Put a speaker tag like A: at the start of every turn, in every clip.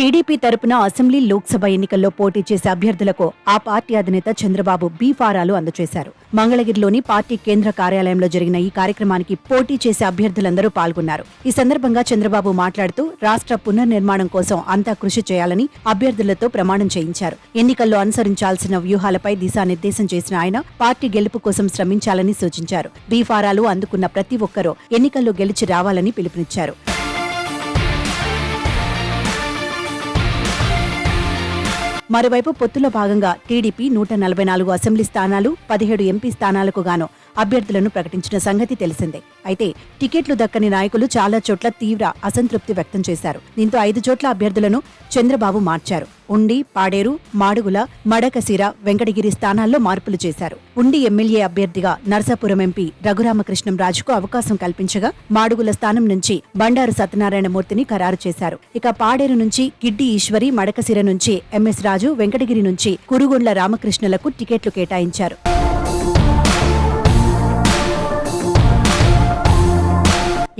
A: TDP తరపున assembly Lok Sabha ఎన్నికల్లో పోటీ చేసే అభ్యర్థులకు ఆ పార్టీ అధినేత చంద్రబాబు బీ ఫారాలు అందజేశారు మంగళగిరిలోని పార్టీ కేంద్ర కార్యాలయంలో జరిగిన ఈ కార్యక్రమానికి పోటీ చేసే అభ్యర్థులందరూ పాల్గొన్నారు. ఈ సందర్భంగా చంద్రబాబు మాట్లాడుతూ రాష్ట్ర పునర్నిర్మాణం కోసం అంతా కృషి చేయాలని అభ్యర్థులతో ప్రమాణం చేయించారు. ఎన్నికల్లో అనుసరించాల్సిన వ్యూహాలపై దిశానిర్దేశం చేసిన ఆయన పార్టీ గెలుపు కోసం శ్రమించాలని సూచించారు. బీ ఫారాలు అందుకున్న ప్రతి ఒక్కరూ ఎన్నికల్లో గెలిచి రావాలని పిలుపునిచ్చారు. మరోవైపు పొత్తులో భాగంగా టీడీపీ నూట నలభై నాలుగు అసెంబ్లీ స్థానాలు పదిహేడు ఎంపీ స్థానాలకు గాను అభ్యర్థులను ప్రకటించిన సంగతి తెలిసిందే. అయితే టికెట్లు దక్కని నాయకులు చాలా చోట్ల తీవ్ర అసంతృప్తి వ్యక్తం చేశారు. దీంతో ఐదు చోట్ల అభ్యర్థులను చంద్రబాబు మార్చారు. ఉండి పాడేరు మాడుగుల మడకసిర వెంకటగిరి స్థానాల్లో మార్పులు చేశారు. ఉండి ఎమ్మెల్యే అభ్యర్థిగా నర్సాపురం ఎంపీ రఘురామకృష్ణం రాజుకు అవకాశం కల్పించగా మాడుగుల స్థానం నుంచి బండారు సత్యనారాయణమూర్తిని ఖరారు చేశారు. ఇక పాడేరు నుంచి గిడ్డి ఈశ్వరి మడకశిర నుంచి ఎంఎస్ రాజు వెంకటగిరి నుంచి కురుగొండ్ల రామకృష్ణలకు టికెట్లు కేటాయించారు.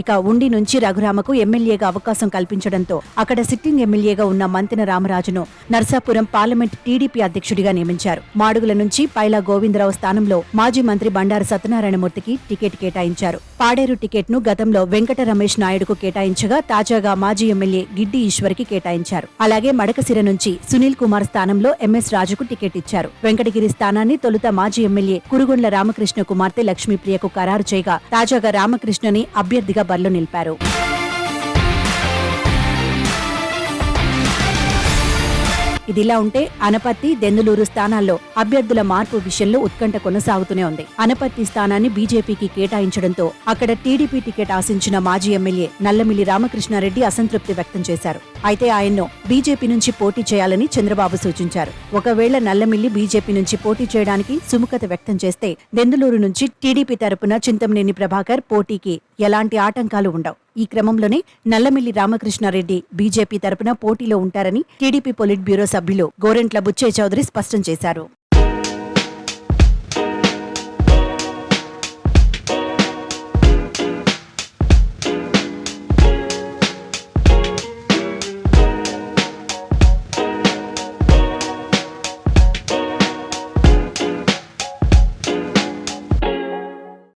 A: ఇక ఉండి నుంచి రఘురామకు ఎమ్మెల్యేగా అవకాశం కల్పించడంతో అక్కడ సిట్టింగ్ ఎమ్మెల్యేగా ఉన్న మంతెన రామరాజును నర్సాపురం పార్లమెంట్ టీడీపీ అధ్యక్షుడిగా నియమించారు. మాడుగుల నుంచి పైలా గోవిందరావు స్థానంలో మాజీ మంత్రి బండారు సత్యనారాయణమూర్తికి టికెట్ కేటాయించారు. పాడేరు టికెట్ను గతంలో వెంకట రమేష్ నాయుడుకు కేటాయించగా తాజాగా మాజీ ఎమ్మెల్యే గిడ్డి ఈశ్వర్కి కేటాయించారు. అలాగే మడకసిర నుంచి సునీల్ కుమార్ స్థానంలో ఎంఎస్ రాజుకు టికెట్ ఇచ్చారు. వెంకటగిరి స్థానాన్ని తొలుత మాజీ ఎమ్మెల్యే కురుగొండ్ల రామకృష్ణ కుమార్తె లక్ష్మీప్రియకు ఖరారు చేయగా తాజాగా రామకృష్ణని అభ్యర్థిగా బర్లు నిలిపారు. ఇదిలా ఉంటే అనపత్తి దెందులూరు స్థానాల్లో అభ్యర్థుల మార్పు విషయంలో ఉత్కంఠ కొనసాగుతూనే ఉంది. అనపత్తి స్థానాన్ని బీజేపీకి కేటాయించడంతో అక్కడ టీడీపీ టికెట్ ఆశించిన మాజీ ఎమ్మెల్యే నల్లమిల్లి రామకృష్ణారెడ్డి అసంతృప్తి వ్యక్తం చేశారు. అయితే ఆయన్ను బీజేపీ నుంచి పోటీ చేయాలని చంద్రబాబు సూచించారు. ఒకవేళ నల్లమిల్లి బీజేపీ నుంచి పోటీ చేయడానికి సుముఖత వ్యక్తం చేస్తే దెందులూరు నుంచి టీడీపీ తరపున చింతమనేని ప్రభాకర్ పోటీకి ఎలాంటి ఆటంకాలు ఉండవు. ఈ క్రమంలోనే నల్లమిల్లి రామకృష్ణారెడ్డి బీజేపీ తరపున పోటీలో ఉంటారని టీడీపీ పొలిట్ బ్యూరో సభ్యులు గోరెంట్ల బుచ్చే చౌదరి స్పష్టం చేశారు.